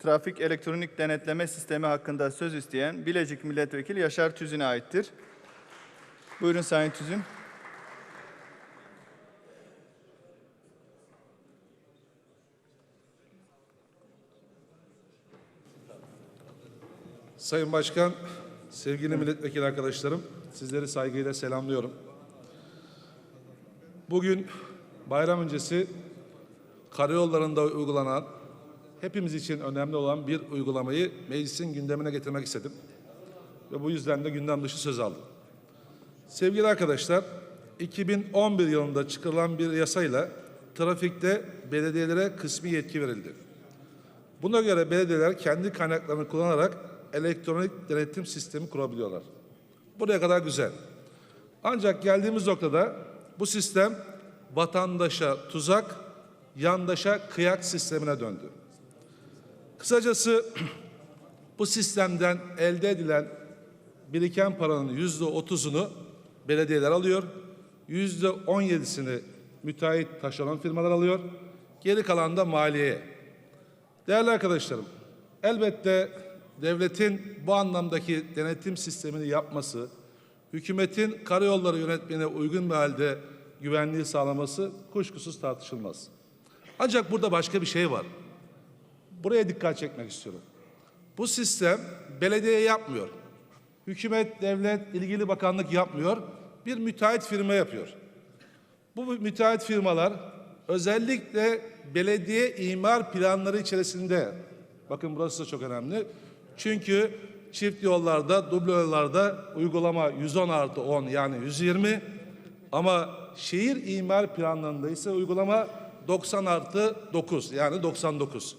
trafik elektronik denetleme sistemi hakkında söz isteyen Bilecik Milletvekili Yaşar Tüzün'e aittir. Buyurun Sayın Tüzün. Sayın Başkan, sevgili milletvekili arkadaşlarım, sizleri saygıyla selamlıyorum. Bugün bayram öncesi karayollarında uygulanan, hepimiz için önemli olan bir uygulamayı meclisin gündemine getirmek istedim. Ve bu yüzden de gündem dışı söz aldım. Sevgili arkadaşlar, 2011 yılında çıkarılan bir yasayla trafikte belediyelere kısmi yetki verildi. Buna göre belediyeler kendi kaynaklarını kullanarak elektronik denetim sistemi kurabiliyorlar. Buraya kadar güzel. Ancak geldiğimiz noktada bu sistem vatandaşa tuzak, yandaşa kıyak sistemine döndü. Kısacası bu sistemden elde edilen biriken paranın yüzde otuzunu belediyeler alıyor, yüzde on yedisini müteahhit taşeron firmalar alıyor, geri kalan da maliyeye. Değerli arkadaşlarım, elbette devletin bu anlamdaki denetim sistemini yapması, hükümetin karayolları yönetmene uygun bir halde güvenliği sağlaması kuşkusuz tartışılmaz. Ancak burada başka bir şey var. Buraya dikkat çekmek istiyorum. Bu sistem belediye yapmıyor. Hükümet, devlet, ilgili bakanlık yapmıyor. Bir müteahhit firma yapıyor. Bu müteahhit firmalar özellikle belediye imar planları içerisinde bakın burası da çok önemli. Çünkü çift yollarda, duble yollarda uygulama 110 artı 10 yani 120 ama şehir imar planlarında ise uygulama 90 artı 9 yani 99.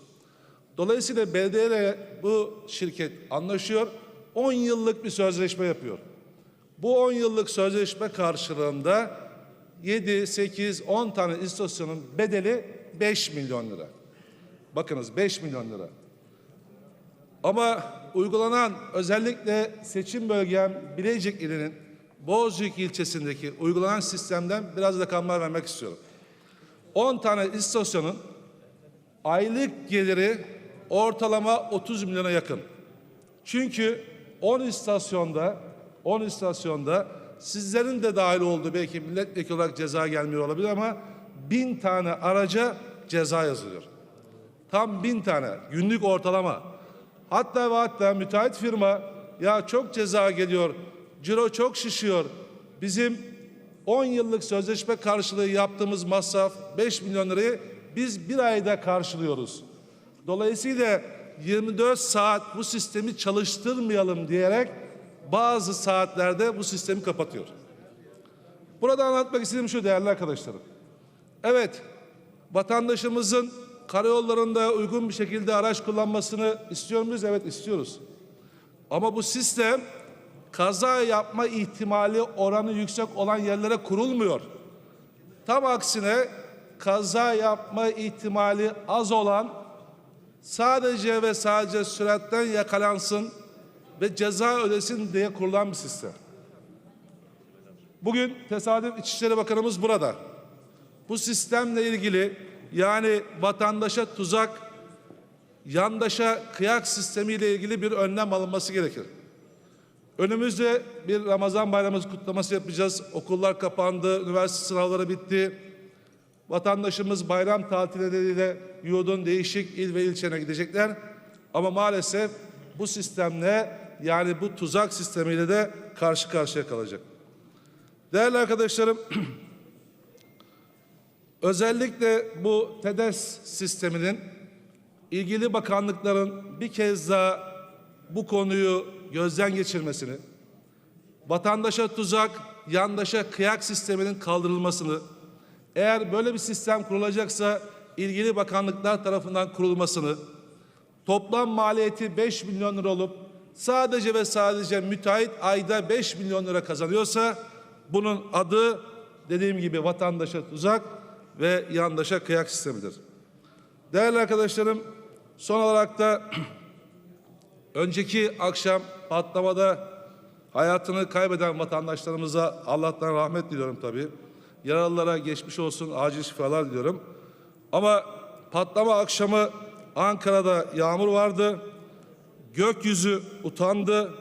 Dolayısıyla belediyeyle bu şirket anlaşıyor. 10 yıllık bir sözleşme yapıyor. Bu 10 yıllık sözleşme karşılığında 7, 8, 10 tane istasyonun bedeli 5 milyon lira. Bakınız 5 milyon lira. Ama uygulanan özellikle seçim bölgem Bilecik ilinin Bozüyük ilçesindeki uygulanan sistemden biraz rakamlar vermek istiyorum. 10 tane istasyonun aylık geliri ortalama 30 milyona yakın. Çünkü 10 istasyonda 10 istasyonda sizlerin de dahil olduğu belki milletvekili olarak ceza gelmiyor olabilir ama bin tane araca ceza yazılıyor. Tam bin tane günlük ortalama. Hatta ve hatta müteahhit firma ya çok ceza geliyor, ciro çok şişiyor. Bizim 10 yıllık sözleşme karşılığı yaptığımız masraf 5 milyon lirayı biz bir ayda karşılıyoruz. Dolayısıyla 24 saat bu sistemi çalıştırmayalım diyerek bazı saatlerde bu sistemi kapatıyor. Burada anlatmak istediğim şu değerli arkadaşlarım. Evet, vatandaşımızın karayollarında uygun bir şekilde araç kullanmasını istiyor muyuz? Evet istiyoruz. Ama bu sistem kaza yapma ihtimali oranı yüksek olan yerlere kurulmuyor. Tam aksine kaza yapma ihtimali az olan sadece ve sadece süratten yakalansın ve ceza ödesin diye kurulan bir sistem. Bugün tesadüf İçişleri Bakanımız burada. Bu sistemle ilgili yani vatandaşa tuzak, yandaşa kıyak sistemiyle ilgili bir önlem alınması gerekir. Önümüzde bir Ramazan bayramı kutlaması yapacağız. Okullar kapandı, üniversite sınavları bitti. Vatandaşımız bayram tatilleriyle yurdun değişik il ve ilçene gidecekler. Ama maalesef bu sistemle yani bu tuzak sistemiyle de karşı karşıya kalacak. Değerli arkadaşlarım, özellikle bu TEDES sisteminin ilgili bakanlıkların bir kez daha bu konuyu gözden geçirmesini, vatandaşa tuzak, yandaşa kıyak sisteminin kaldırılmasını, eğer böyle bir sistem kurulacaksa ilgili bakanlıklar tarafından kurulmasını, toplam maliyeti 5 milyon lira olup sadece ve sadece müteahhit ayda 5 milyon lira kazanıyorsa bunun adı dediğim gibi vatandaşa tuzak ve yandaşa kıyak sistemidir. Değerli arkadaşlarım son olarak da önceki akşam patlamada hayatını kaybeden vatandaşlarımıza Allah'tan rahmet diliyorum tabii. Yaralılara geçmiş olsun, acil şifalar diliyorum. Ama patlama akşamı Ankara'da yağmur vardı. Gökyüzü utandı.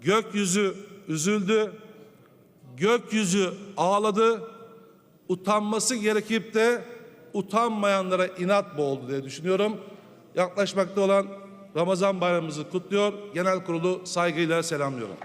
Gökyüzü üzüldü. Gökyüzü ağladı. Utanması gerekip de utanmayanlara inat boğuldu diye düşünüyorum. Yaklaşmakta olan Ramazan bayramımızı kutluyor. Genel kurulu saygıyla selamlıyorum.